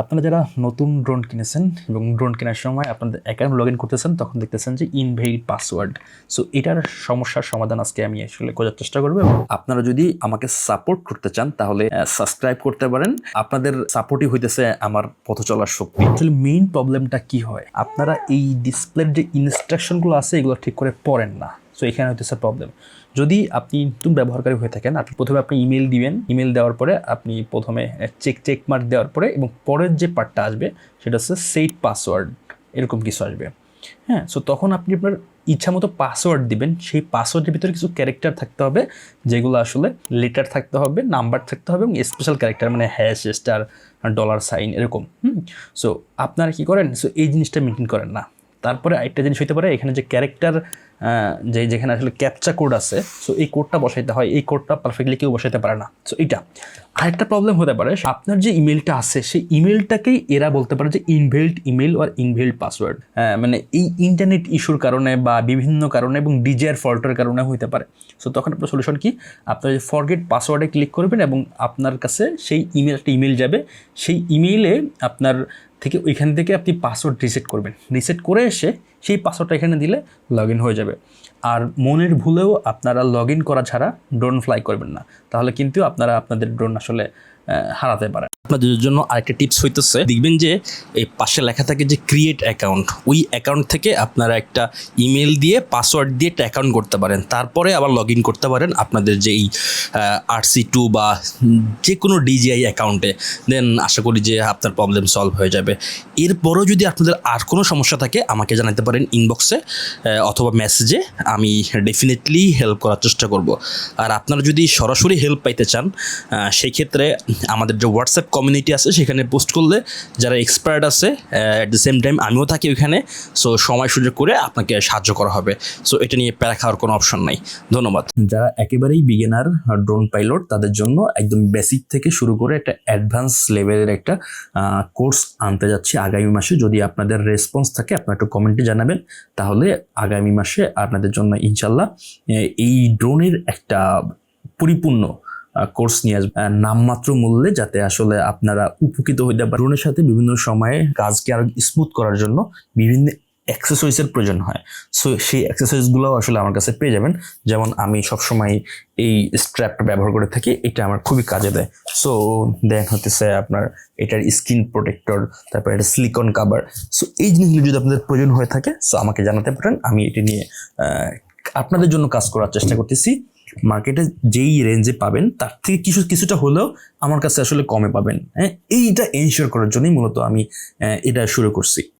আপনারা যারা নতুন ড্রোন কিনেছেন এবং ড্রোন কেনার সময় আপনাদের অ্যাকাউন্ট লগ ইন করতেছেন, তখন দেখতেছেন যে ইনভেরিড পাসওয়ার্ড সো এটার সমস্যার সমাধান আজকে আমি আসলে খোঁজার চেষ্টা করব এবং আপনারা যদি আমাকে সাপোর্ট করতে চান, তাহলে সাবস্ক্রাইব করতে পারেন। আপনাদের সাপোর্টই হইতেছে আমার পথ চলার শক্তি। আসলে মেইন প্রবলেমটা কি হয়? আপনারা এই ডিসপ্লের যে ইনস্ট্রাকশনগুলো আছে, এগুলো ঠিক করে পড়েন না। সো এখানে হইতেছে প্রবলেম যদি আপনি নতুন ব্যবহারকারী হয়ে থাকেন, আপনি প্রথমে আপনি ইমেল দিবেন। ইমেল দেওয়ার পরে আপনি প্রথমে চেক চেক মার্ক দেওয়ার পরে এবং পরের যে পার্টটা আসবে, সেটা হচ্ছে সেট পাসওয়ার্ড এরকম কিছু আসবে। হ্যাঁ সো তখন আপনি আপনার ইচ্ছা মতো পাসওয়ার্ড দিবেন। সেই পাসওয়ার্ডের ভিতরে কিছু ক্যারেক্টার থাকতে হবে, যেগুলো আসলে লেটার থাকতে হবে নাম্বার থাকতে হবে এবং স্পেশাল ক্যারেক্টার মানে হ্যাশ স্টার ডলার সাইন এরকম। হুম? সো আপনারা কি করেন? সো এই জিনিসটা মেনটেন করেন না। তারপরে আরেকটা জিনিস হইতে পারে, এখানে যে ক্যারেক্টার যে যেখানে আসলে ক্যাপচা কোড আছে সো এই কোডটা বসাইতে হয়, এই কোডটা পারফেক্টলি কেউ বসাইতে পারে না। সো এইটা আরেকটা প্রবলেম হতে পারে, আপনার যে ইমেলটা আছে, সেই ইমেলটাকেই এরা বলতে পারে যে ইনভেল্ড ইমেল আর ইনভেল্ড পাসওয়ার্ড মানে এই ইন্টারনেট ইস্যুর কারণে বা বিভিন্ন কারণে এবং ডিজের ফল্টের কারণে হইতে পারে। সো তখন আপনার সলিউশন কি? আপনার যে ফরগেট পাসওয়ার্ডে ক্লিক করবেন এবং আপনার কাছে সেই ইমেল একটা ইমেল যাবে, সেই ইমেইলে আপনার থেকে ওইখান থেকে আপনি পাসওয়ার্ড রিসেট করবেন। রিসেট করে এসে সেই পাসওয়ার্ডটা এখানে দিলে লগ ইন হয়ে যাবে। আর মনের ভুলেও আপনারা লগ ইন করা ছাড়া ড্রোন ফ্লাই করবেন না। তাহলে কিন্তু আপনারা আপনাদের ড্রোন আসলে হারাতে পারেন। আপনাদের জন্য আরেকটা টিপস হইতেছে, দেখবেন যে এই পাশে লেখা থাকে যে ক্রিয়েট অ্যাকাউন্ট ওই অ্যাকাউন্ট থেকে আপনারা একটা ইমেল দিয়ে পাসওয়ার্ড দিয়ে একটা অ্যাকাউন্ট করতে পারেন। তারপরে আবার লগ ইন করতে পারেন আপনাদের যে এই আর সি টু বা যে কোনো ডিজিআই অ্যাকাউন্টে দেন আশা করি যে আপনার প্রবলেম সলভ হয়ে যাবে। এরপরও যদি আপনাদের আর কোনো সমস্যা থাকে, আমাকে জানাতে পারেন ইনবক্সে অথবা মেসেজে আমি ডেফিনেটলি হেল্প করার চেষ্টা করব। আর আপনারা যদি সরাসরি হেল্প পাইতে চান সেই ক্ষেত্রে আমাদের যে হোয়াটসঅ্যাপ কমিউনিটি আছে, সেখানে পোস্ট করলে যারা এক্সপার্ট আছে অ্যাট দ্য সেম টাইম আমিও থাকি ওইখানে সো সময় সুযোগ করে আপনাকে সাহায্য করা হবে। সো এটা নিয়ে প্যারা খাওয়ার কোনো অপশন নাই। ধন্যবাদ। যারা একেবারেই বিগিনার ড্রোন পাইলট তাদের জন্য একদম বেসিক থেকে শুরু করে একটা অ্যাডভান্স লেভেলের একটা কোর্স আনতে যাচ্ছি আগামী মাসে। যদি আপনাদের রেসপন্স থাকে, আপনারা একটু কমেন্টে জানাবেন। তাহলে আগামী মাসে আপনাদের জন্য ইনশাল্লাহ এই ড্রোনের একটা পরিপূর্ণ কোর্স নিয়ে আসবে। নামমাত্র মূল্যে যাতে আসলে আপনারা উপকৃত হইতে পারেন। ড্রোনের সাথে বিভিন্ন সময়ে কাজকে আরও স্মুথ করার জন্য বিভিন্ন অ্যাক্সেসরিজের প্রয়োজন হয়। সো সেই অ্যাক্সেসরিজগুলো আসলে আমার কাছে পেয়ে যাবেন। যেমন আমি সবসময় এই স্ট্র্যাপটা ব্যবহার করে থাকি, এটা আমার খুবই কাজে দেয়। সো দেন হতেছে আপনার এটার স্কিন প্রোটেক্টর তারপর এটা সিলিকন কাভার সো এই জিনিসগুলো যদি আপনাদের প্রয়োজন হয়ে থাকে সো আমাকে জানাতে পারেন। আমি এটি নিয়ে আপনাদের জন্য কাজ করার চেষ্টা করতেছি। মার্কেটে যেই রেঞ্জে পাবেন, তার থেকে কিছু, কিছুটা হলেও আমার কাছে আসলে কমে পাবেন। হ্যাঁ এইটা এনশিওর করার জন্যই মূলত আমি এটা শুরু করছি।